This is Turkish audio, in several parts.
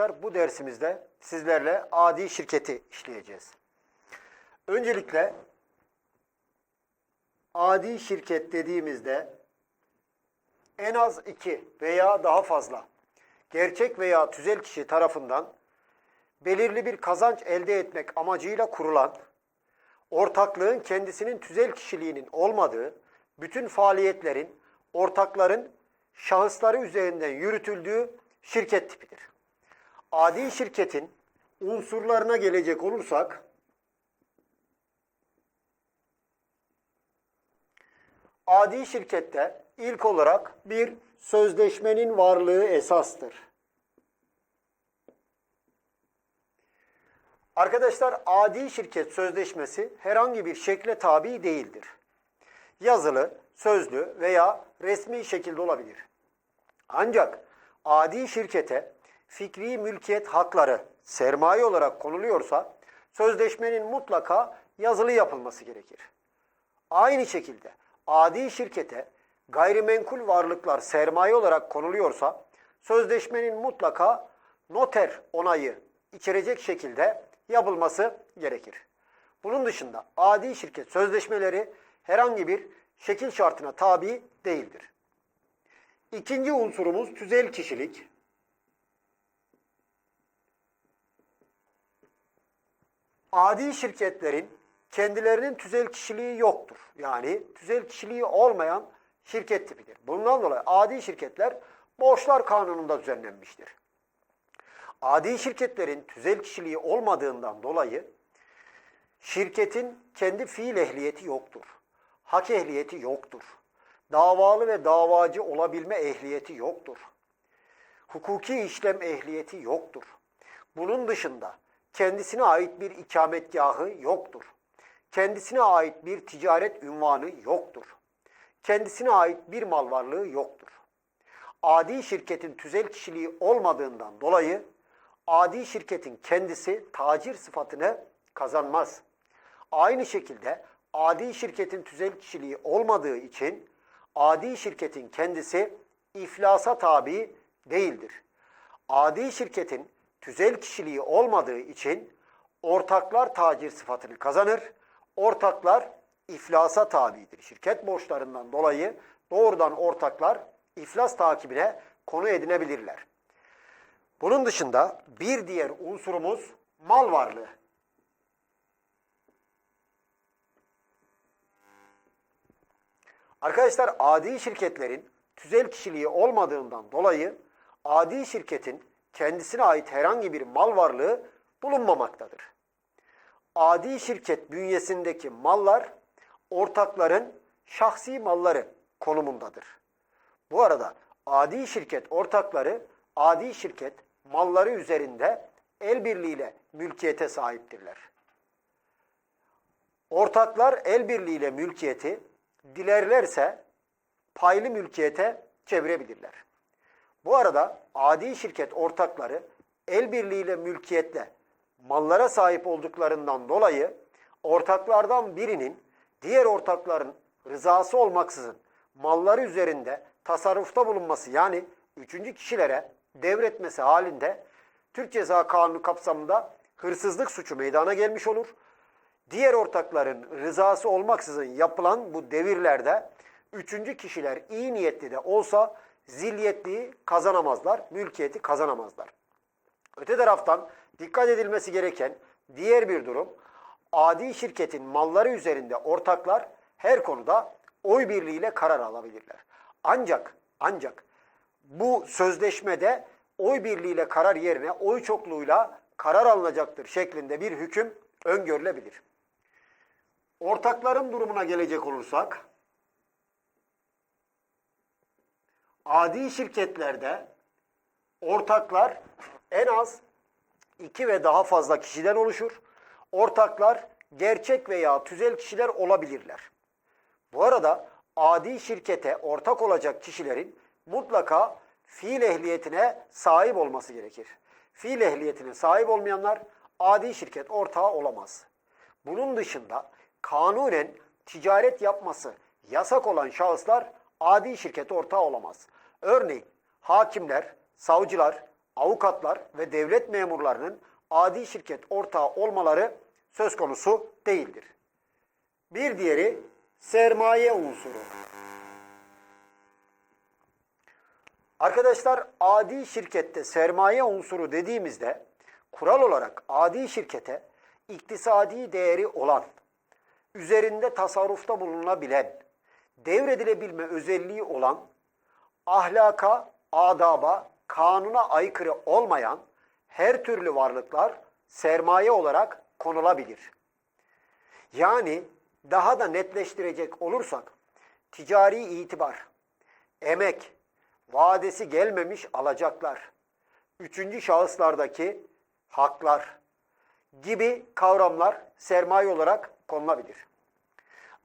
Arkadaşlar bu dersimizde sizlerle adi şirketi işleyeceğiz. Öncelikle adi şirket dediğimizde en az iki veya daha fazla gerçek veya tüzel kişi tarafından belirli bir kazanç elde etmek amacıyla kurulan, ortaklığın kendisinin tüzel kişiliğinin olmadığı, bütün faaliyetlerin ortakların şahısları üzerinden yürütüldüğü şirket tipidir. Adi şirketin unsurlarına gelecek olursak, adi şirkette ilk olarak bir sözleşmenin varlığı esastır. Arkadaşlar adi şirket sözleşmesi herhangi bir şekle tabi değildir. Yazılı, sözlü veya resmi şekilde olabilir. Ancak adi şirkete fikri mülkiyet hakları sermaye olarak konuluyorsa sözleşmenin mutlaka yazılı yapılması gerekir. Aynı şekilde adi şirkete gayrimenkul varlıklar sermaye olarak konuluyorsa sözleşmenin mutlaka noter onayı içerecek şekilde yapılması gerekir. Bunun dışında adi şirket sözleşmeleri herhangi bir şekil şartına tabi değildir. İkinci unsurumuz tüzel kişilik. Adi şirketlerin kendilerinin tüzel kişiliği yoktur. Yani tüzel kişiliği olmayan şirket tipidir. Bundan dolayı adi şirketler borçlar kanununda düzenlenmiştir. Adi şirketlerin tüzel kişiliği olmadığından dolayı şirketin kendi fiil ehliyeti yoktur. Hak ehliyeti yoktur. Davalı ve davacı olabilme ehliyeti yoktur. Hukuki işlem ehliyeti yoktur. Bunun dışında kendisine ait bir ikametgahı yoktur. Kendisine ait bir ticaret ünvanı yoktur. Kendisine ait bir mal varlığı yoktur. Adi şirketin tüzel kişiliği olmadığından dolayı adi şirketin kendisi tacir sıfatını kazanmaz. Aynı şekilde adi şirketin tüzel kişiliği olmadığı için adi şirketin kendisi iflasa tabi değildir. Adi şirketin tüzel kişiliği olmadığı için ortaklar tacir sıfatını kazanır. Ortaklar iflasa tabidir. Şirket borçlarından dolayı doğrudan ortaklar iflas takibine konu edinebilirler. Bunun dışında bir diğer unsurumuz mal varlığı. Arkadaşlar adi şirketlerin tüzel kişiliği olmadığından dolayı adi şirketin kendisine ait herhangi bir mal varlığı bulunmamaktadır. Adi şirket bünyesindeki mallar ortakların şahsi malları konumundadır. Bu arada adi şirket ortakları adi şirket malları üzerinde el birliğiyle mülkiyete sahiptirler. Ortaklar el birliğiyle mülkiyeti dilerlerse paylı mülkiyete çevirebilirler. Bu arada adi şirket ortakları el birliğiyle mülkiyetle mallara sahip olduklarından dolayı ortaklardan birinin diğer ortakların rızası olmaksızın malları üzerinde tasarrufta bulunması yani üçüncü kişilere devretmesi halinde Türk Ceza Kanunu kapsamında hırsızlık suçu meydana gelmiş olur. Diğer ortakların rızası olmaksızın yapılan bu devirlerde üçüncü kişiler iyi niyetli de olsa zilyetliği kazanamazlar, mülkiyeti kazanamazlar. Öte taraftan dikkat edilmesi gereken diğer bir durum, adi şirketin malları üzerinde ortaklar her konuda oy birliğiyle karar alabilirler. Ancak ancak bu sözleşmede oy birliğiyle karar yerine oy çokluğuyla karar alınacaktır şeklinde bir hüküm öngörülebilir. Ortakların durumuna gelecek olursak, adi şirketlerde ortaklar en az iki ve daha fazla kişiden oluşur. Ortaklar gerçek veya tüzel kişiler olabilirler. Bu arada adi şirkete ortak olacak kişilerin mutlaka fiil ehliyetine sahip olması gerekir. Fiil ehliyetine sahip olmayanlar adi şirket ortağı olamaz. Bunun dışında kanunen ticaret yapması yasak olan şahıslar adi şirket ortağı olamaz. Örneğin hakimler, savcılar, avukatlar ve devlet memurlarının adi şirket ortağı olmaları söz konusu değildir. Bir diğeri sermaye unsuru. Arkadaşlar adi şirkette sermaye unsuru dediğimizde kural olarak adi şirkete iktisadi değeri olan, üzerinde tasarrufta bulunabilen, devredilebilme özelliği olan, ahlaka, adaba, kanuna aykırı olmayan her türlü varlıklar sermaye olarak konulabilir. Yani daha da netleştirecek olursak ticari itibar, emek, vadesi gelmemiş alacaklar, üçüncü şahıslardaki haklar gibi kavramlar sermaye olarak konulabilir.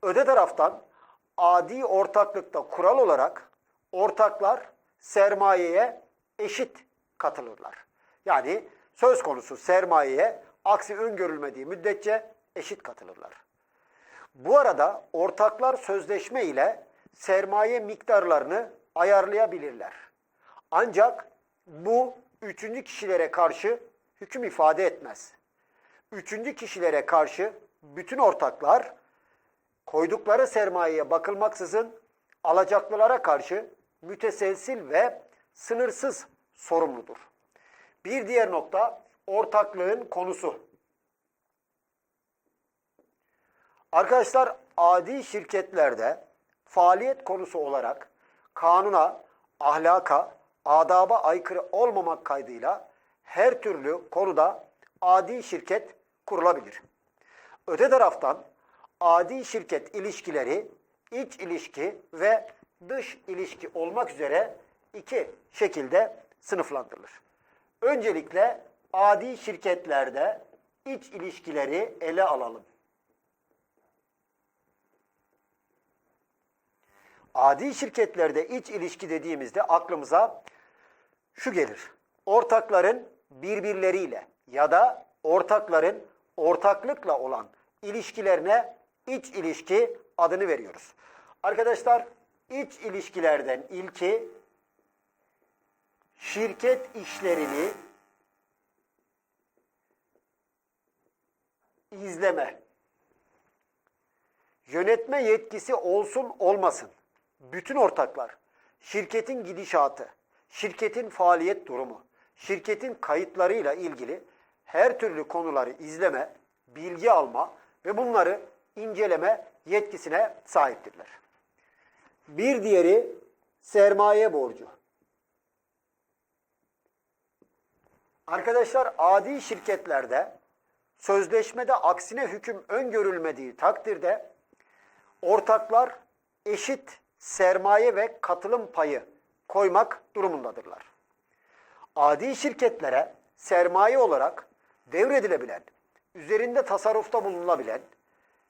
Öte taraftan adi ortaklıkta kural olarak ortaklar sermayeye eşit katılırlar. Yani söz konusu sermayeye aksi öngörülmediği müddetçe eşit katılırlar. Bu arada ortaklar sözleşme ile sermaye miktarlarını ayarlayabilirler. Ancak bu üçüncü kişilere karşı hüküm ifade etmez. Üçüncü kişilere karşı bütün ortaklar koydukları sermayeye bakılmaksızın alacaklılara karşı müteselsil ve sınırsız sorumludur. Bir diğer nokta ortaklığın konusu. Arkadaşlar adi şirketlerde faaliyet konusu olarak kanuna, ahlaka, adaba aykırı olmamak kaydıyla her türlü konuda adi şirket kurulabilir. Öte taraftan adi şirket ilişkileri iç ilişki ve dış ilişki olmak üzere iki şekilde sınıflandırılır. Öncelikle adi şirketlerde iç ilişkileri ele alalım. Adi şirketlerde iç ilişki dediğimizde aklımıza şu gelir. Ortakların birbirleriyle ya da ortakların ortaklıkla olan ilişkilerine iç ilişki adını veriyoruz. Arkadaşlar iç ilişkilerden ilki şirket işlerini izleme. Yönetme yetkisi olsun olmasın. Bütün ortaklar şirketin gidişatı, şirketin faaliyet durumu, şirketin kayıtlarıyla ilgili her türlü konuları izleme, bilgi alma ve bunları inceleme yetkisine sahiptirler. Bir diğeri sermaye borcu. Arkadaşlar adi şirketlerde sözleşmede aksine hüküm öngörülmediği takdirde ortaklar eşit sermaye ve katılım payı koymak durumundadırlar. Adi şirketlere sermaye olarak devredilebilen, üzerinde tasarrufta bulunulabilen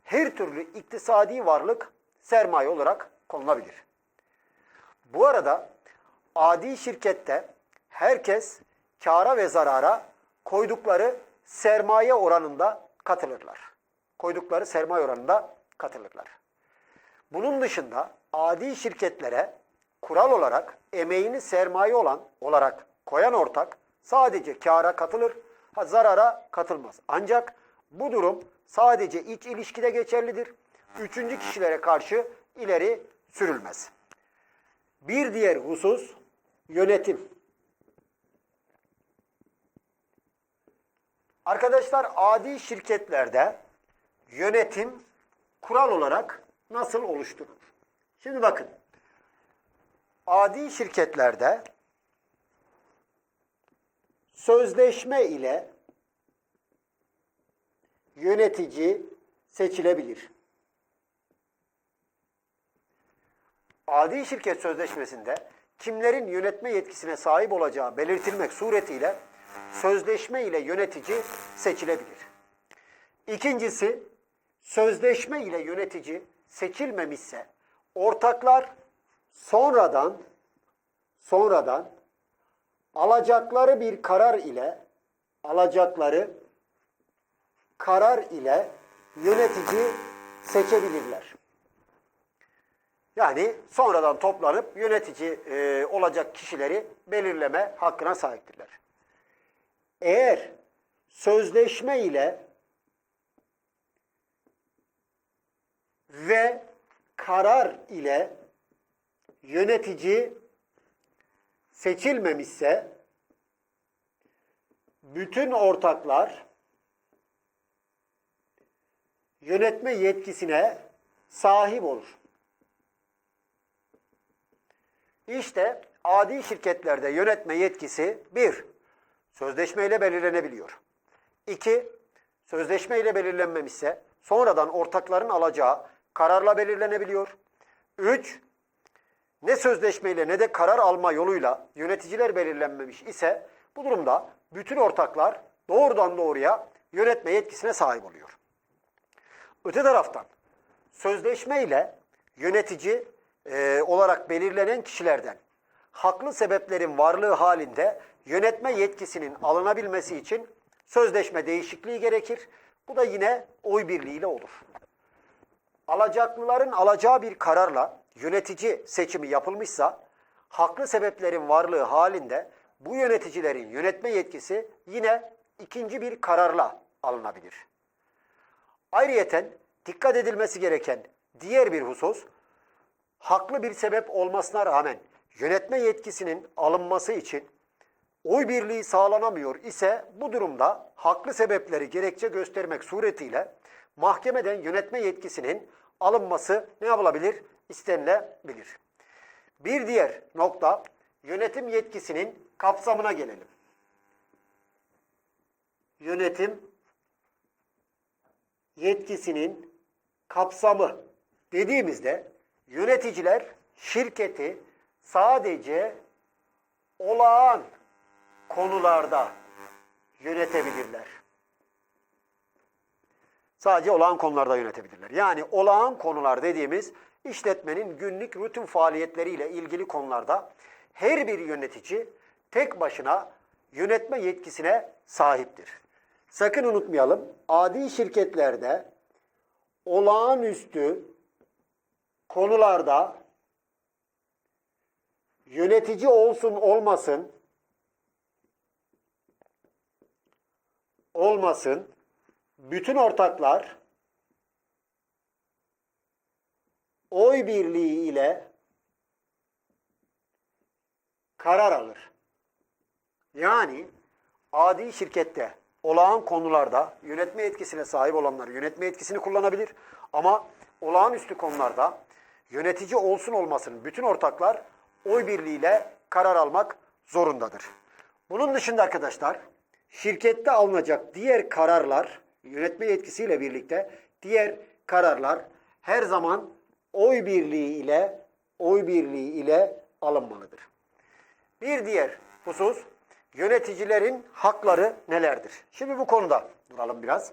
her türlü iktisadi varlık sermaye olarak konulabilir. Bu arada adi şirkette herkes kara ve zarara koydukları sermaye oranında katılırlar. Koydukları sermaye oranında katılırlar. Bunun dışında adi şirketlere kural olarak emeğini sermaye olan olarak koyan ortak sadece kâra katılır, zarara katılmaz. Ancak bu durum sadece iç ilişkide geçerlidir. Üçüncü kişilere karşı ileri sürülmez. Bir diğer husus yönetim. Arkadaşlar adi şirketlerde yönetim kural olarak nasıl oluşturulur? Şimdi bakın. Adi şirketlerde sözleşme ile yönetici seçilebilir. Adi şirket sözleşmesinde kimlerin yönetme yetkisine sahip olacağı belirtilmek suretiyle sözleşme ile yönetici seçilebilir. İkincisi, sözleşme ile yönetici seçilmemişse ortaklar sonradan sonradan alacakları bir karar ile alacakları karar ile yönetici seçebilirler. Yani sonradan toplanıp yönetici e, olacak kişileri belirleme hakkına sahiptirler. Eğer sözleşme ile ve karar ile yönetici seçilmemişse bütün ortaklar yönetme yetkisine sahip olur. İşte adi şirketlerde yönetme yetkisi bir, sözleşmeyle belirlenebiliyor. İki, sözleşmeyle belirlenmemişse sonradan ortakların alacağı kararla belirlenebiliyor. Üç, ne sözleşmeyle ne de karar alma yoluyla yöneticiler belirlenmemiş ise bu durumda bütün ortaklar doğrudan doğruya yönetme yetkisine sahip oluyor. Öte taraftan sözleşmeyle yönetici e, olarak belirlenen kişilerden haklı sebeplerin varlığı halinde yönetme yetkisinin alınabilmesi için sözleşme değişikliği gerekir. Bu da yine oy birliğiyle olur. Alacaklıların alacağı bir kararla yönetici seçimi yapılmışsa haklı sebeplerin varlığı halinde bu yöneticilerin yönetme yetkisi yine ikinci bir kararla alınabilir. Ayrıyeten dikkat edilmesi gereken diğer bir husus, haklı bir sebep olmasına rağmen yönetme yetkisinin alınması için oy birliği sağlanamıyor ise bu durumda haklı sebepleri gerekçe göstermek suretiyle mahkemeden yönetme yetkisinin alınması ne yapılabilir? İstenilebilir. Bir diğer nokta yönetim yetkisinin kapsamına gelelim. Yönetim yetkisinin kapsamı dediğimizde yöneticiler şirketi sadece olağan konularda yönetebilirler. Sadece olağan konularda yönetebilirler. Yani olağan konular dediğimiz işletmenin günlük rutin faaliyetleriyle ilgili konularda her bir yönetici tek başına yönetme yetkisine sahiptir. Sakın unutmayalım, adi şirketlerde olağanüstü konularda yönetici olsun olmasın olmasın bütün ortaklar oy birliği ile karar alır. Yani adi şirkette olağan konularda yönetme yetkisine sahip olanlar yönetme yetkisini kullanabilir. Ama olağanüstü konularda yönetici olsun olmasın bütün ortaklar oy birliğiyle karar almak zorundadır. Bunun dışında arkadaşlar şirkette alınacak diğer kararlar yönetme yetkisiyle birlikte diğer kararlar her zaman oy birliği ile oy birliği ile alınmalıdır. Bir diğer husus yöneticilerin hakları nelerdir? Şimdi bu konuda duralım biraz.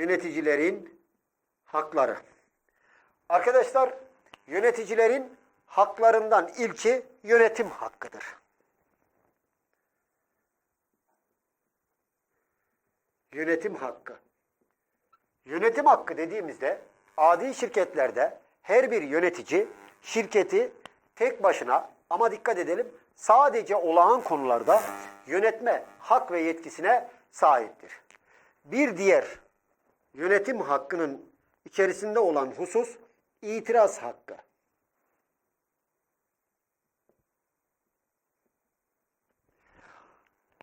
Yöneticilerin hakları. Arkadaşlar yöneticilerin haklarından ilki yönetim hakkıdır. Yönetim hakkı. Yönetim hakkı dediğimizde adi şirketlerde her bir yönetici şirketi tek başına ama dikkat edelim sadece olağan konularda yönetme hak ve yetkisine sahiptir. Bir diğer yönetim hakkının içerisinde olan husus itiraz hakkı.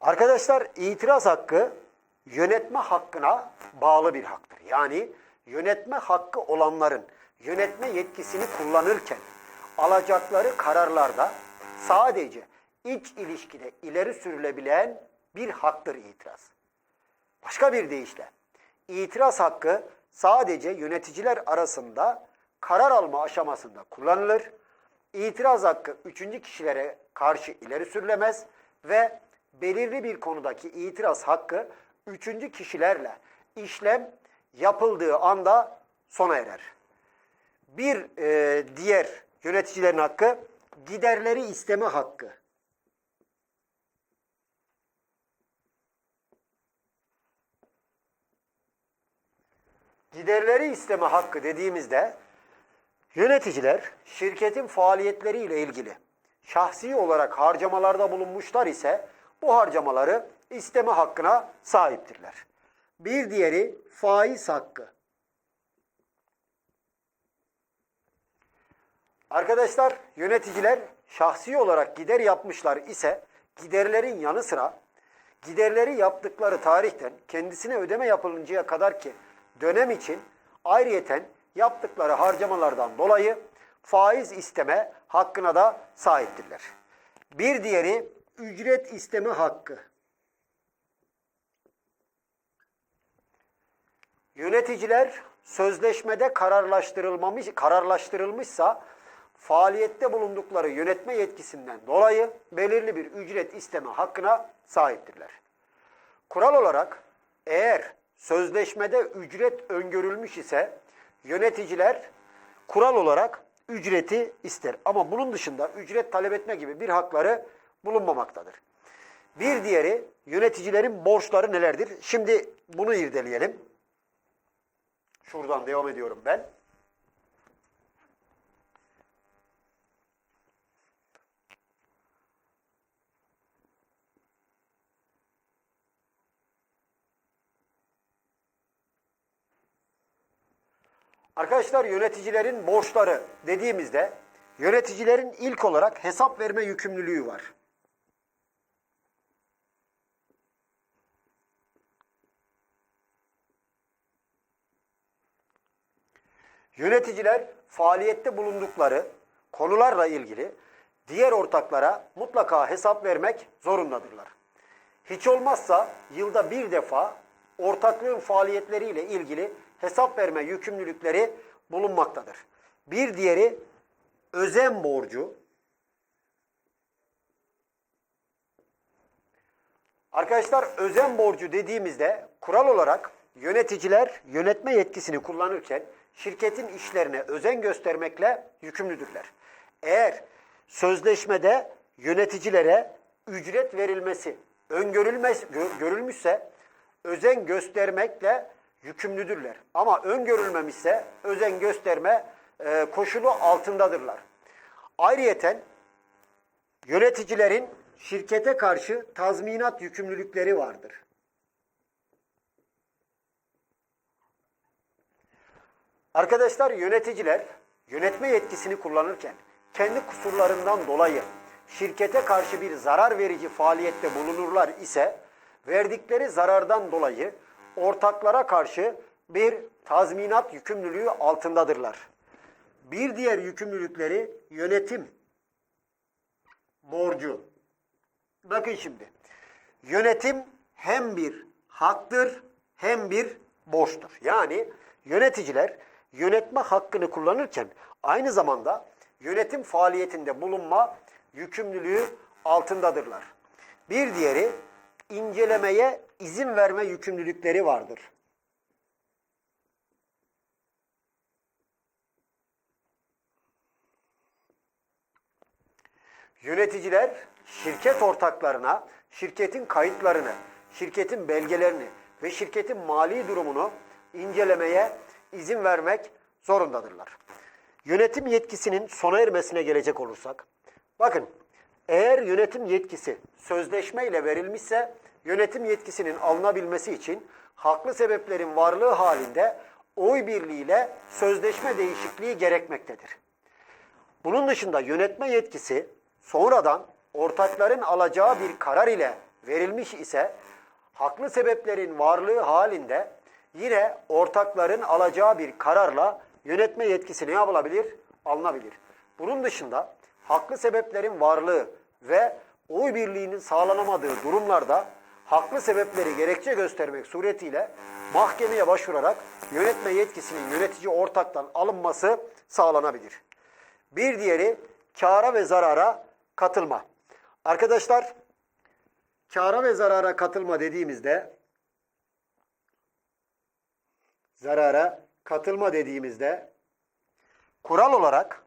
Arkadaşlar itiraz hakkı yönetme hakkına bağlı bir haktır. Yani yönetme hakkı olanların yönetme yetkisini kullanırken alacakları kararlarda sadece iç ilişkide ileri sürülebilen bir haktır itiraz. Başka bir deyişle itiraz hakkı sadece yöneticiler arasında karar alma aşamasında kullanılır. İtiraz hakkı üçüncü kişilere karşı ileri sürülemez ve belirli bir konudaki itiraz hakkı üçüncü kişilerle işlem yapıldığı anda sona erer. Bir e, diğer yöneticilerin hakkı giderleri isteme hakkı. Giderleri isteme hakkı dediğimizde yöneticiler şirketin faaliyetleriyle ilgili şahsi olarak harcamalarda bulunmuşlar ise bu harcamaları isteme hakkına sahiptirler. Bir diğeri faiz hakkı. Arkadaşlar yöneticiler şahsi olarak gider yapmışlar ise giderlerin yanı sıra giderleri yaptıkları tarihten kendisine ödeme yapılıncaya kadar ki dönem için ayrıyeten yaptıkları harcamalardan dolayı faiz isteme hakkına da sahiptirler. Bir diğeri ücret isteme hakkı. Yöneticiler sözleşmede kararlaştırılmamış kararlaştırılmışsa faaliyette bulundukları yönetme yetkisinden dolayı belirli bir ücret isteme hakkına sahiptirler. Kural olarak eğer sözleşmede ücret öngörülmüş ise yöneticiler kural olarak ücreti ister. Ama bunun dışında ücret talep etme gibi bir hakları bulunmamaktadır. Bir diğeri yöneticilerin borçları nelerdir? Şimdi bunu irdeleyelim. Şuradan devam ediyorum ben. Arkadaşlar yöneticilerin borçları dediğimizde yöneticilerin ilk olarak hesap verme yükümlülüğü var. Yöneticiler faaliyette bulundukları konularla ilgili diğer ortaklara mutlaka hesap vermek zorundadırlar. Hiç olmazsa yılda bir defa ortaklığın faaliyetleriyle ilgili hesap verme yükümlülükleri bulunmaktadır. Bir diğeri özen borcu. Arkadaşlar özen borcu dediğimizde kural olarak yöneticiler yönetme yetkisini kullanırken şirketin işlerine özen göstermekle yükümlüdürler. Eğer sözleşmede yöneticilere ücret verilmesi öngörülmez, gö- görülmüşse özen göstermekle yükümlüdürler. Ama öngörülmemişse özen gösterme e, koşulu altındadırlar. Ayrıyeten yöneticilerin şirkete karşı tazminat yükümlülükleri vardır. Arkadaşlar yöneticiler yönetme yetkisini kullanırken kendi kusurlarından dolayı şirkete karşı bir zarar verici faaliyette bulunurlar ise verdikleri zarardan dolayı ortaklara karşı bir tazminat yükümlülüğü altındadırlar. Bir diğer yükümlülükleri yönetim borcu. Bakın şimdi. Yönetim hem bir haktır hem bir borçtur. Yani yöneticiler yönetme hakkını kullanırken aynı zamanda yönetim faaliyetinde bulunma yükümlülüğü altındadırlar. Bir diğeri incelemeye izin verme yükümlülükleri vardır. Yöneticiler şirket ortaklarına şirketin kayıtlarını, şirketin belgelerini ve şirketin mali durumunu incelemeye izin vermek zorundadırlar. Yönetim yetkisinin sona ermesine gelecek olursak, bakın eğer yönetim yetkisi sözleşme ile verilmişse yönetim yetkisinin alınabilmesi için haklı sebeplerin varlığı halinde oy birliğiyle sözleşme değişikliği gerekmektedir. Bunun dışında yönetme yetkisi sonradan ortakların alacağı bir karar ile verilmiş ise haklı sebeplerin varlığı halinde yine ortakların alacağı bir kararla yönetme yetkisi ne yapılabilir? Alınabilir. Bunun dışında haklı sebeplerin varlığı ve oy birliğinin sağlanamadığı durumlarda haklı sebepleri gerekçe göstermek suretiyle mahkemeye başvurarak yönetme yetkisinin yönetici ortaktan alınması sağlanabilir. Bir diğeri kara ve zarara katılma. Arkadaşlar kara ve zarara katılma dediğimizde zarara katılma dediğimizde kural olarak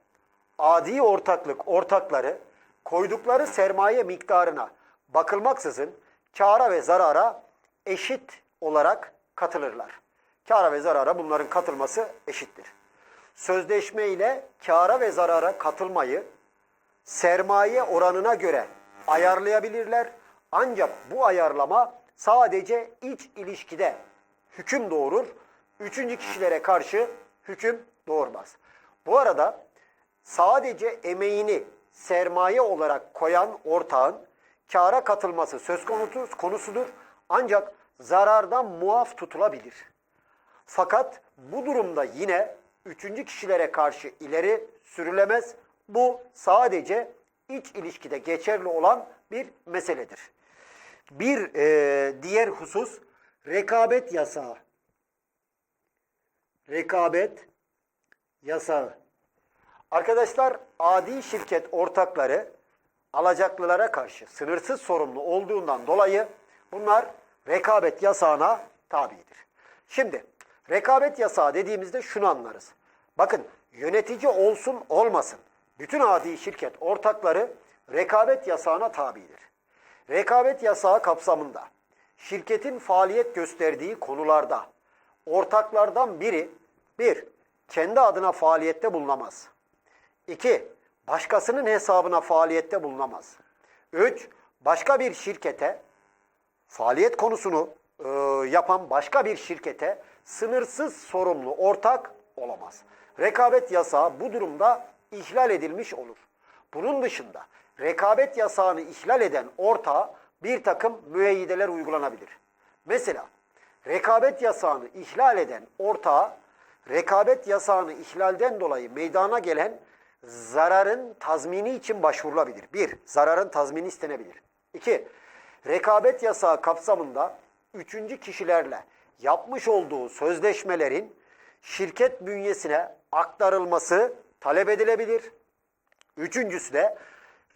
adi ortaklık ortakları koydukları sermaye miktarına bakılmaksızın kara ve zarara eşit olarak katılırlar. Kara ve zarara bunların katılması eşittir. Sözleşme ile kara ve zarara katılmayı sermaye oranına göre ayarlayabilirler. Ancak bu ayarlama sadece iç ilişkide hüküm doğurur. Üçüncü kişilere karşı hüküm doğurmaz. Bu arada sadece emeğini sermaye olarak koyan ortağın kâra katılması söz konusu, konusudur. Ancak zarardan muaf tutulabilir. Fakat bu durumda yine üçüncü kişilere karşı ileri sürülemez. Bu sadece iç ilişkide geçerli olan bir meseledir. Bir e, diğer husus rekabet yasağı. Rekabet yasağı. Arkadaşlar adi şirket ortakları alacaklılara karşı sınırsız sorumlu olduğundan dolayı bunlar rekabet yasağına tabidir. Şimdi rekabet yasağı dediğimizde şunu anlarız. Bakın yönetici olsun olmasın bütün adi şirket ortakları rekabet yasağına tabidir. Rekabet yasağı kapsamında şirketin faaliyet gösterdiği konularda ortaklardan biri bir kendi adına faaliyette bulunamaz. 2. Başkasının hesabına faaliyette bulunamaz. 3. Başka bir şirkete faaliyet konusunu e, yapan başka bir şirkete sınırsız sorumlu ortak olamaz. Rekabet yasağı bu durumda ihlal edilmiş olur. Bunun dışında rekabet yasağını ihlal eden ortağa bir takım müeyyideler uygulanabilir. Mesela rekabet yasağını ihlal eden ortağa rekabet yasağını ihlalden dolayı meydana gelen zararın tazmini için başvurulabilir. Bir, zararın tazmini istenebilir. İki, rekabet yasağı kapsamında üçüncü kişilerle yapmış olduğu sözleşmelerin şirket bünyesine aktarılması talep edilebilir. Üçüncüsü de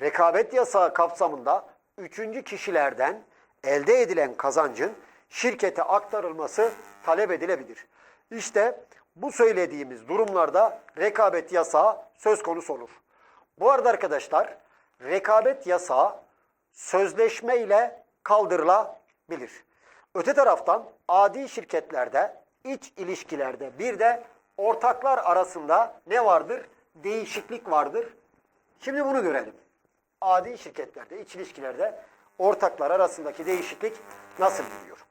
rekabet yasağı kapsamında üçüncü kişilerden elde edilen kazancın şirkete aktarılması talep edilebilir. İşte bu söylediğimiz durumlarda rekabet yasağı söz konusu olur. Bu arada arkadaşlar rekabet yasağı sözleşme ile kaldırılabilir. Öte taraftan adi şirketlerde, iç ilişkilerde bir de ortaklar arasında ne vardır? Değişiklik vardır. Şimdi bunu görelim. Adi şirketlerde, iç ilişkilerde ortaklar arasındaki değişiklik nasıl gidiyor?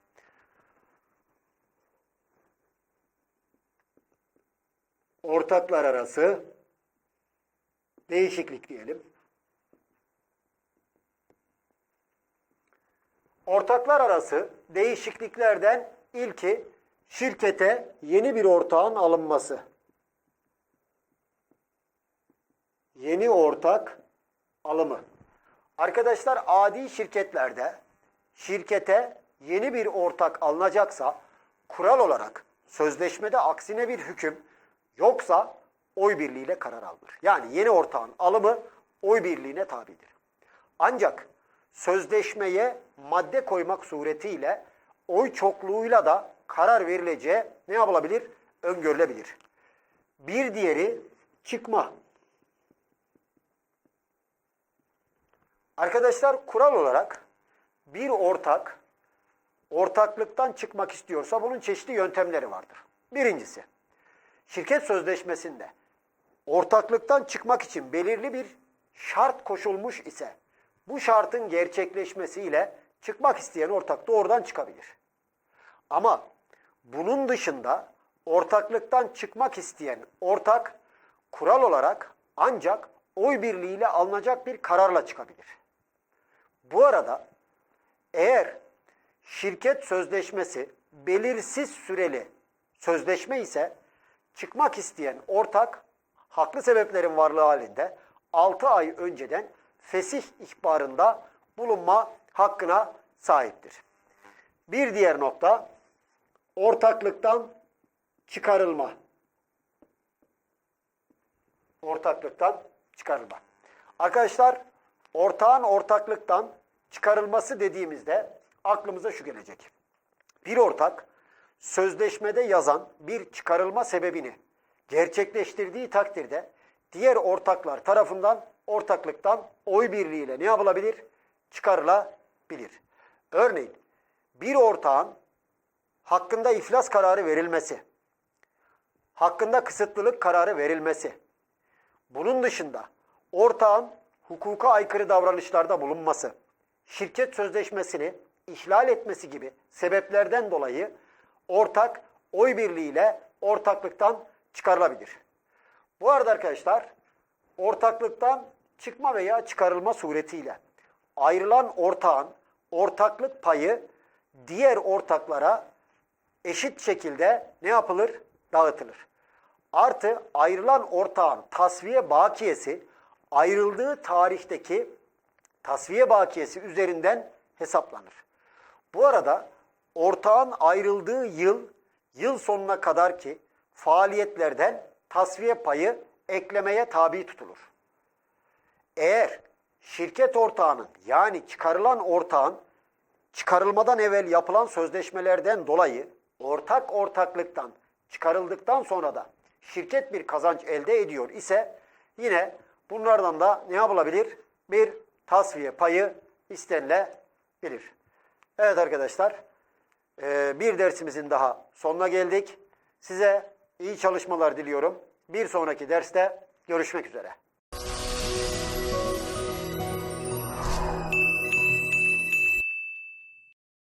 Ortaklar arası değişiklik diyelim. Ortaklar arası değişikliklerden ilki şirkete yeni bir ortağın alınması. Yeni ortak alımı. Arkadaşlar adi şirketlerde şirkete yeni bir ortak alınacaksa kural olarak sözleşmede aksine bir hüküm yoksa oy birliğiyle karar alınır. Yani yeni ortağın alımı oy birliğine tabidir. Ancak sözleşmeye madde koymak suretiyle oy çokluğuyla da karar verileceği ne yapılabilir? Öngörülebilir. Bir diğeri çıkma. Arkadaşlar kural olarak bir ortak ortaklıktan çıkmak istiyorsa bunun çeşitli yöntemleri vardır. Birincisi, şirket sözleşmesinde ortaklıktan çıkmak için belirli bir şart koşulmuş ise bu şartın gerçekleşmesiyle çıkmak isteyen ortak doğrudan çıkabilir. Ama bunun dışında ortaklıktan çıkmak isteyen ortak kural olarak ancak oy birliğiyle alınacak bir kararla çıkabilir. Bu arada eğer şirket sözleşmesi belirsiz süreli sözleşme ise çıkmak isteyen ortak haklı sebeplerin varlığı halinde 6 ay önceden fesih ihbarında bulunma hakkına sahiptir. Bir diğer nokta ortaklıktan çıkarılma. Ortaklıktan çıkarılma. Arkadaşlar ortağın ortaklıktan çıkarılması dediğimizde aklımıza şu gelecek. Bir ortak sözleşmede yazan bir çıkarılma sebebini gerçekleştirdiği takdirde diğer ortaklar tarafından ortaklıktan oy birliğiyle ne yapılabilir? Çıkarılabilir. Örneğin bir ortağın hakkında iflas kararı verilmesi, hakkında kısıtlılık kararı verilmesi, bunun dışında ortağın hukuka aykırı davranışlarda bulunması, şirket sözleşmesini ihlal etmesi gibi sebeplerden dolayı ortak oy birliğiyle ortaklıktan çıkarılabilir. Bu arada arkadaşlar ortaklıktan çıkma veya çıkarılma suretiyle ayrılan ortağın ortaklık payı diğer ortaklara eşit şekilde ne yapılır? Dağıtılır. Artı ayrılan ortağın tasfiye bakiyesi ayrıldığı tarihteki tasfiye bakiyesi üzerinden hesaplanır. Bu arada ortağın ayrıldığı yıl, yıl sonuna kadar ki faaliyetlerden tasfiye payı eklemeye tabi tutulur. Eğer şirket ortağının yani çıkarılan ortağın çıkarılmadan evvel yapılan sözleşmelerden dolayı ortak ortaklıktan çıkarıldıktan sonra da şirket bir kazanç elde ediyor ise yine bunlardan da ne yapılabilir? Bir tasfiye payı istenilebilir. Evet arkadaşlar e, bir dersimizin daha sonuna geldik. Size iyi çalışmalar diliyorum. Bir sonraki derste görüşmek üzere.